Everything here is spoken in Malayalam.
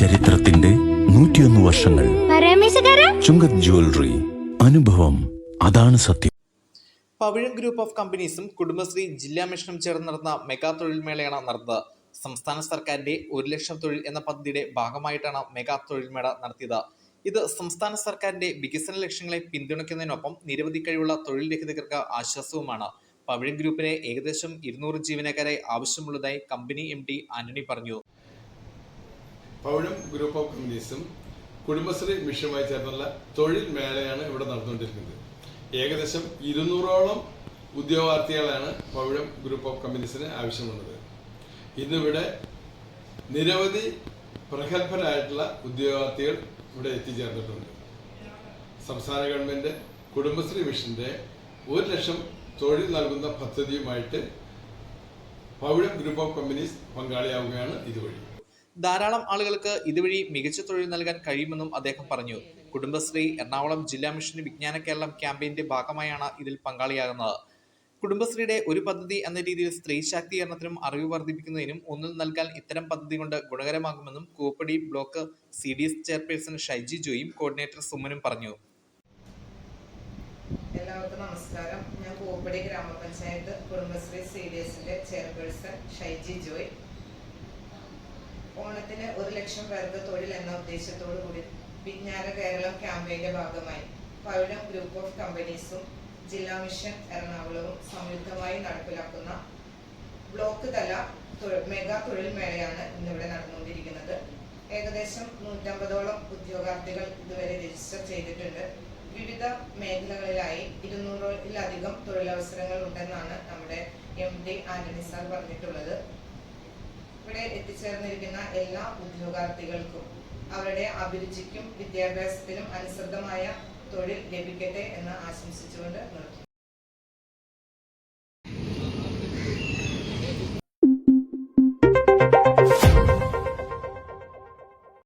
ചരിത്രത്തിന്റെ നൂറ്റിയൊന്ന് വർഷങ്ങൾ. ചുങ്കത് ജ്വല്ലറി അനുഭവം അതാണ് സത്യം. പവിഴം ഗ്രൂപ്പ് ഓഫ് കമ്പനീസും കുടുംബശ്രീ ജില്ലാ മിഷനും ചേർന്ന് നടന്ന മെഗാ തൊഴിൽ മേളയാണ് നടന്നത്. സംസ്ഥാന സർക്കാരിന്റെ ഒരു ലക്ഷം തൊഴിൽ എന്ന പദ്ധതിയുടെ ഭാഗമായിട്ടാണ് മെഗാ തൊഴിൽ മേള നടത്തിയത്. ഇത് സംസ്ഥാന സർക്കാരിന്റെ വികസന ലക്ഷ്യങ്ങളെ പിന്തുണയ്ക്കുന്നതിനൊപ്പം നിരവധി കഴിവുള്ള തൊഴിൽ രഹിതകർക്ക് ആശ്വാസവുമാണ്. പവിഴം ഗ്രൂപ്പിന് ഏകദേശം ഇരുന്നൂറ് ജീവനക്കാരെ ആവശ്യമുള്ളതായി കമ്പനി എം ഡി ആന്റണി പറഞ്ഞു. പൗഴം ഗ്രൂപ്പ് ഓഫ് കമ്പനീസും കുടുംബശ്രീ മിഷനുമായി ചേർന്നുള്ള തൊഴിൽ മേളയാണ് ഇവിടെ നടന്നുകൊണ്ടിരിക്കുന്നത്. ഏകദേശം ഇരുന്നൂറോളം ഉദ്യോഗാർത്ഥികളാണ് പൗഴം ഗ്രൂപ്പ് ഓഫ് കമ്പനീസിന് ആവശ്യമുള്ളത് ഇന്നിവിടെ നിരവധി പ്രഗത്ഭരായിട്ടുള്ള ഉദ്യോഗാർത്ഥികൾ ഇവിടെ എത്തിച്ചേർന്നിട്ടുണ്ട്. സംസ്ഥാന ഗവൺമെന്റ് കുടുംബശ്രീ മിഷന്റെ ഒരു ലക്ഷം തൊഴിൽ നൽകുന്ന പദ്ധതിയുമായിട്ട് പൗഴം ഗ്രൂപ്പ് ഓഫ് കമ്പനീസ് പങ്കാളിയാവുകയാണ് ഇതുവഴി. ധാരാളം ആളുകൾക്ക് ഇതുവഴി മികച്ച തൊഴിൽ നൽകാൻ കഴിയുമെന്നും അദ്ദേഹം പറഞ്ഞു. കുടുംബശ്രീ എറണാകുളം ജില്ലാ മിഷൻ വിജ്ഞാന കേരളം ക്യാമ്പയിന്റെ ഭാഗമായാണ് ഇതിൽ പങ്കാളിയാകുന്നത്. കുടുംബശ്രീയുടെ ഒരു പദ്ധതി എന്ന രീതിയിൽ സ്ത്രീ ശാക്തീകരണത്തിനും അറിവ് വർദ്ധിപ്പിക്കുന്നതിനും ഒന്നിൽ നൽകാൻ ഇത്തരം പദ്ധതി കൊണ്ട് ഗുണകരമാകുമെന്നും കൂപ്പടി block C D S chairperson Shaiji ജോയും coordinator സുമനും പറഞ്ഞു. എല്ലാവർക്കും നമസ്കാരം. ഞാൻ കോപ്പടി ഗ്രാമപഞ്ചായത്ത് കുടുംബശ്രീ സി ഡി എസിന്റെ ചെയർപേഴ്സൺ ഷൈജി ജോയ്. ഓണത്തിന് ഒരു ലക്ഷം പേർക്ക് തൊഴിൽ എന്ന ഉദ്ദേശത്തോടു കൂടി വിജ്ഞാന കേരളം ക്യാമ്പയിന്റെ ഭാഗമായി പവിഴം ഗ്രൂപ്പ് ഓഫ് കമ്പനീസും ജില്ലാ മിഷൻ എറണാകുളവും സംയുക്തമായി നടപ്പിലാക്കുന്ന ബ്ലോക്ക് തല മെഗാ തൊഴിൽ മേളയാണ് ഇന്നിവിടെ നടന്നുകൊണ്ടിരിക്കുന്നത്. ഏകദേശം നൂറ്റമ്പതോളം ഉദ്യോഗാർത്ഥികൾ ഇതുവരെ രജിസ്റ്റർ ചെയ്തിട്ടുണ്ട്. വിവിധ മേഖലകളിലായി ഇരുന്നൂറിലധികം തൊഴിലവസരങ്ങൾ ഉണ്ടെന്നാണ് നമ്മുടെ എം ഡി ആന്റണി സാർ പറഞ്ഞിട്ടുള്ളത്. ഇവിടെ എത്തിച്ചേർന്നിരിക്കുന്ന എല്ലാ ഉദ്യോഗാർത്ഥികൾക്കും അവരുടെ അഭിരുചിക്കും വിദ്യാഭ്യാസത്തിനും അനുസൃതമായ തൊഴിൽ ലഭിക്കട്ടെ എന്ന് ആശംസിച്ചുകൊണ്ട് നിർത്തുന്നു.